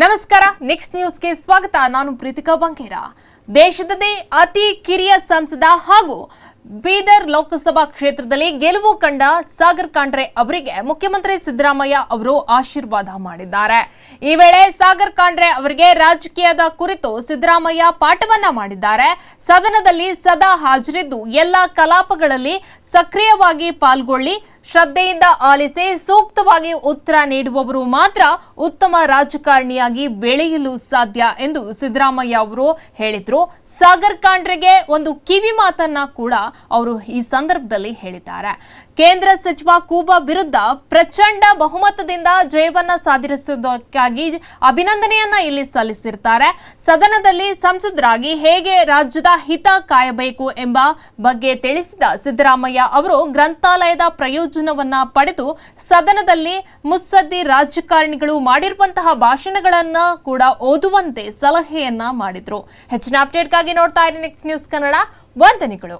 ನಮಸ್ಕಾರ ನೆಕ್ಸ್ಟ್ ನ್ಯೂಸ್ಗೆ ಸ್ವಾಗತ. ನಾನು ಪ್ರೀತಿಕಾ ಬಂಕೇರ. ದೇಶದದೇ ಅತಿ ಕಿರಿಯ ಸಂಸದ ಹಾಗೂ ಬೀದರ್ ಲೋಕಸಭಾ ಕ್ಷೇತ್ರದಲ್ಲಿ ಗೆಲುವು ಕಂಡ ಸಾಗರ್ ಕಾಂಡ್ರೆ ಅವರಿಗೆ ಮುಖ್ಯಮಂತ್ರಿ ಸಿದ್ದರಾಮಯ್ಯ ಅವರು ಆಶೀರ್ವಾದ ಮಾಡಿದ್ದಾರೆ. ಈ ವೇಳೆ ಸಾಗರ್ ಕಾಂಡ್ರೆ ಅವರಿಗೆ ರಾಜಕೀಯದ ಕುರಿತು ಸಿದ್ದರಾಮಯ್ಯ ಪಾಠವನ್ನ ಮಾಡಿದ್ದಾರೆ. ಸದನದಲ್ಲಿ ಸದಾ ಹಾಜರಿದ್ದು ಎಲ್ಲ ಕಲಾಪಗಳಲ್ಲಿ ಸಕ್ರಿಯವಾಗಿ ಪಾಲ್ಗೊಳ್ಳಿ ಶ್ರದ್ಧೆಯಿಂದ ಆಲಿಸಿ ಸೂಕ್ತವಾಗಿ ಉತ್ತರ ನೀಡುವವರು ಮಾತ್ರ ಉತ್ತಮ ರಾಜಕಾರಣಿಯಾಗಿ ಬೆಳೆಯಲು ಸಾಧ್ಯ ಎಂದು ಸಿದ್ದರಾಮಯ್ಯ ಅವರು ಹೇಳಿದ್ರು. ಸಾಗರ್ ಒಂದು ಕಿವಿ ಮಾತನ್ನ ಕೂಡ ಅವರು ಈ ಸಂದರ್ಭದಲ್ಲಿ ಹೇಳಿದ್ದಾರೆ. ಕೇಂದ್ರ ಸಚಿವ ಕೂಬಾ ವಿರುದ್ಧ ಪ್ರಚಂಡ ಬಹುಮತದಿಂದ ಜಯವನ್ನ ಸಾಧಿಸುವುದಕ್ಕಾಗಿ ಅಭಿನಂದನೆಯನ್ನ ಇಲ್ಲಿ ಸಲ್ಲಿಸಿರ್ತಾರೆ. ಸದನದಲ್ಲಿ ಸಂಸದರಾಗಿ ಹೇಗೆ ರಾಜ್ಯದ ಹಿತ ಕಾಯಬೇಕು ಎಂಬ ಬಗ್ಗೆ ತಿಳಿಸಿದ ಸಿದ್ದರಾಮಯ್ಯ ಅವರು ಗ್ರಂಥಾಲಯದ ಪ್ರಯೋಜನವನ್ನ ಪಡೆದು ಸದನದಲ್ಲಿ ಮುಸ್ಸದ್ದಿ ರಾಜಕಾರಣಿಗಳು ಮಾಡಿರುವಂತಹ ಭಾಷಣಗಳನ್ನ ಕೂಡ ಓದುವಂತೆ ಸಲಹೆಯನ್ನ ಮಾಡಿದ್ರು. ಹೆಚ್ಚಿನ ಅಪ್ಡೇಟ್ಗಾಗಿ ನೋಡ್ತಾ ಇರಿ ನೆಕ್ಸ್ಟ್ ನ್ಯೂಸ್ ಕನ್ನಡ ವಂದನೆಗಳು.